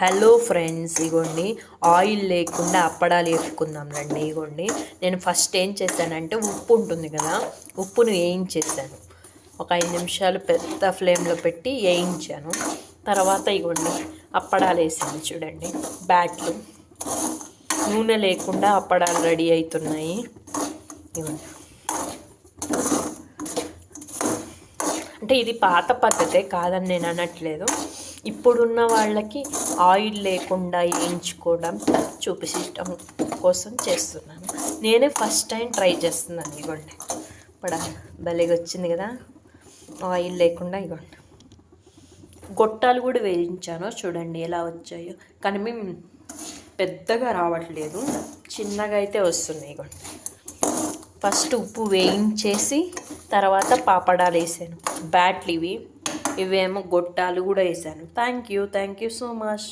Hello friends ఇగోండి. Oil లేకుండా అప్పడాలు వేసుకుందాం రండి ఇగోండి. నేను ఫస్ట్ ఏం చేశానంటే ఉప్పు ఉంటుంది కదా ఉప్పును వేయించేసాను ఒక ఐదు నిమిషాలు పెద్ద ఫ్లేమ్లో పెట్టి వేయించాను. తర్వాత ఇగోండి అప్పడాలు వేసాను చూడండి. బ్యాట్లు. నూనె లేకుండా అప్పడాలు రెడీ అవుతున్నాయి. ఇవ్వండి అంటే ఇది పాత పద్ధతే కాదని నేను అనట్లేదు. ఇప్పుడున్న వాళ్ళకి ఆయిల్ లేకుండా వేయించుకోవడం చూపించడం కోసం చేస్తున్నాను. నేనే ఫస్ట్ టైం ట్రై చేస్తున్నాను ఇగోండి. ఇప్పుడు భలేగా వచ్చింది కదా. ఆయిల్ లేకుండా ఇగోండి. గొట్టాలు కూడా వేయించాను చూడండి ఎలా వచ్చాయో. కానీ మేము పెద్దగా రావట్లేదు. చిన్నగా అయితే వస్తున్నాయి ఇగోండి. ఫస్ట్ ఉప్పు వేయించేసి తర్వాత పాపడాలు వేసాను. బ్యాట్లు ఇవి. ఇవేమో గొట్టాలు కూడా వేసాను. Thank you thank you so much